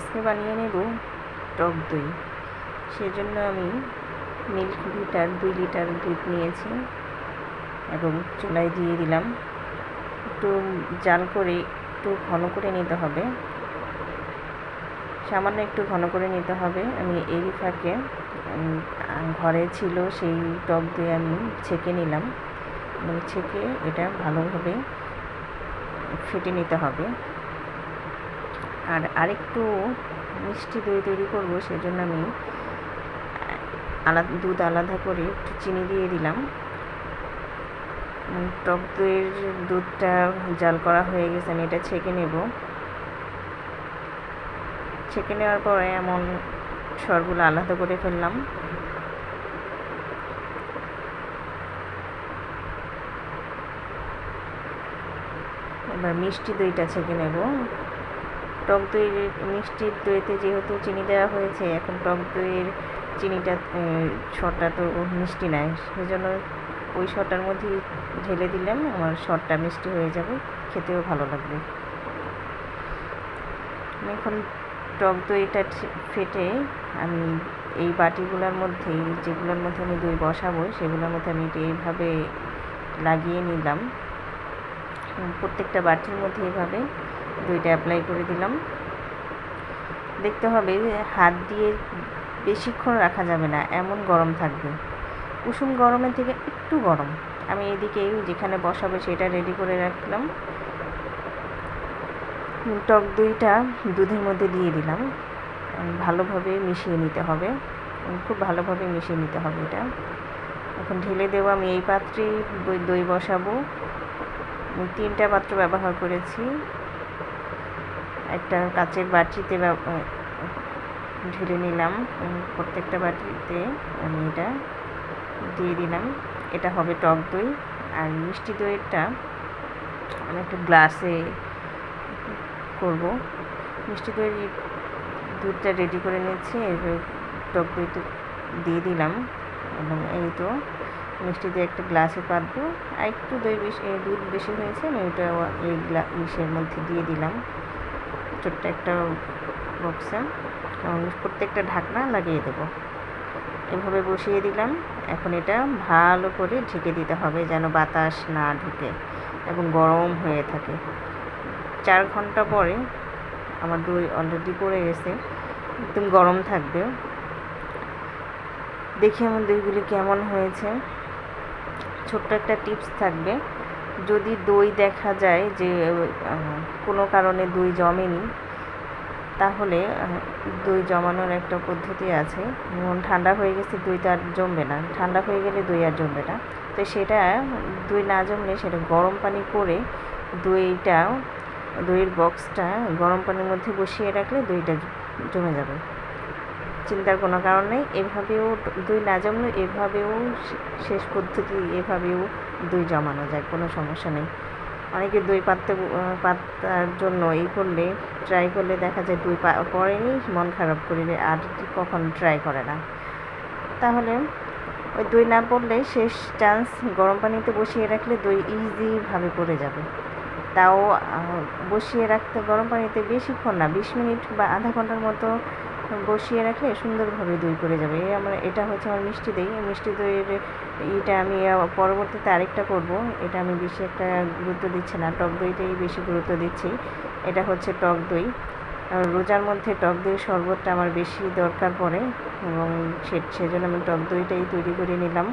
আজকে বানিয়ে নেব টক দই। সেজন্য আমি মিল্ক লিটার দুই লিটার দুধ নিয়েছি এবং চুলায় দিয়ে দিলাম। একটু জাল করে, একটু ঘন করে নিতে হবে। সামান্য একটু ঘন করে নিতে হবে। আমি এই ফাঁকে ঘরে ছিল সেই টক দই আমি ছেঁকে নিলাম এবং ছেঁকে এটা ভালোভাবে ফেটে নিতে হবে। আর আরেকটু মিষ্টি দই তৈরি করব, সেজন্য আমি আলাদা, দুধ আলাদা করে একটু চিনি দিয়ে দিলাম। টক দইয়ের দুধটা জাল করা হয়ে গেছে, আমি এটা ছেঁকে নেব। ছেঁকে নেওয়ার পরে এমন সরগুলো আলাদা করে ফেললাম। এবার মিষ্টি দইটা ছেঁকে নেব। টক দইয়ের মিষ্টির দইতে যেহেতু চিনি দেওয়া হয়েছে, এখন টক দইয়ের চিনিটা শরটা তো মিষ্টি নাই। সেজন্য ওই শরটার মধ্যে ঢেলে দিলাম, আমার শরটা মিষ্টি হয়ে যাবে, খেতেও ভালো লাগবে। এখন টক দইটা ফেটে আমি এই বাটিগুলোর মধ্যে, যেগুলোর মধ্যে আমি দই বসাবো, সেগুলোর মধ্যে আমি এটা এইভাবে লাগিয়ে নিলাম। প্রত্যেকটা বাটির মধ্যে এইভাবে দইটা অ্যাপ্লাই করে দিলাম। দেখতে হবে হাত দিয়ে বেশিক্ষণ রাখা যাবে না, এমন গরম থাকবে। কুসুম গরমের থেকে একটু গরম। আমি এদিকে যেখানে বসাবো সেটা রেডি করে রাখলাম। টক দইটা দুধের মধ্যে দিয়ে দিলাম। ভালোভাবে মিশিয়ে নিতে হবে। খুব ভালোভাবে মিশিয়ে নিতে হবে এটা। এখন ঢেলে দেবো আমি এই পাত্রেই দই- বসাবো। তিনটা পাত্র ব্যবহার করেছি। একটা কাচের বাটিতে ঢেলে নিলাম। প্রত্যেকটা বাটিতে আমি এটা দিয়ে দিলাম। এটা হবে টক দই। আর মিষ্টি দইয়েরটা আমি একটা গ্লাসে করব। মিষ্টি দইয়ের দুধটা রেডি করে নিয়েছি। এবার টক দইটা দিয়ে দিলাম। এবং এই তো মিষ্টি দিয়ে একটা গ্লাসে পাতবো। আর একটু দই বেশি দুধ বেশি হয়েছে, আমি ওটা এই গ্লা, ইসের মধ্যে দিয়ে দিলাম। ছোট্ট একটা বক্সে। প্রত্যেকটা ঢাকনা লাগিয়ে দেবো। এভাবে বসিয়ে দিলাম। এখন এটা ভালো করে ঢেকে দিতে হবে যেন বাতাস না ঢুকে এবং গরম হয়ে থাকে। চার ঘণ্টা পরে আমার দই অলরেডি পড়ে গেছে। একদম গরম থাকবে। দেখি আমার দইগুলি কেমন হয়েছে। ছোট্ট একটা টিপস থাকবে। যদি দই দেখা যায় যে কোনো কারণে দই জমেনি, তাহলে দই জমানোর একটা পদ্ধতি আছে। যেমন ঠান্ডা হয়ে গেছে, দইটা আর জমবে না। ঠান্ডা হয়ে গেলে দই আর জমবে না। তো সেটা, দই না জমলে সেটা গরম পানি করে দইটা, দইয়ের বক্সটা গরম পানির মধ্যে বসিয়ে রাখলে দইটা জমে যাবে। চিন্তার কোনো কারণ নেই। এভাবেও দই না জমলে এভাবেও শেষ পদ্ধতি, এভাবেও দই জমানো যায়, কোনো সমস্যা নেই। অনেকে দই পাততে পাতার জন্য এই করলে ট্রাই করলে দেখা যায় দই পা- পড়েনি, মন খারাপ করিলে আর কখন ট্রাই করে না। তাহলে ওই দই না পড়লে শেষ চান্স গরম পানিতে বসিয়ে রাখলে দই ইজিভাবে পড়ে যাবে। তাও বসিয়ে রাখতে গরম পানিতে বেশিক্ষণ না, বিশ মিনিট বা আধা ঘণ্টার মতো বসিয়ে রাখলে সুন্দরভাবে দই করে যাবে। আমার, এটা হচ্ছে আমার মিষ্টি দই। মিষ্টি দইয়ের এটা আমি পরবর্তীতে আরেকটা করব। এটা আমি বেশি একটা গুরুত্ব দিচ্ছি না। টক দইটাই বেশি গুরুত্ব দিচ্ছি। এটা হচ্ছে টক দই। রোজার মধ্যে টক দই শরবতটা আমার বেশি দরকার পড়ে এবং সেজন্য আমি টক দইটাই তৈরি করে নিলাম।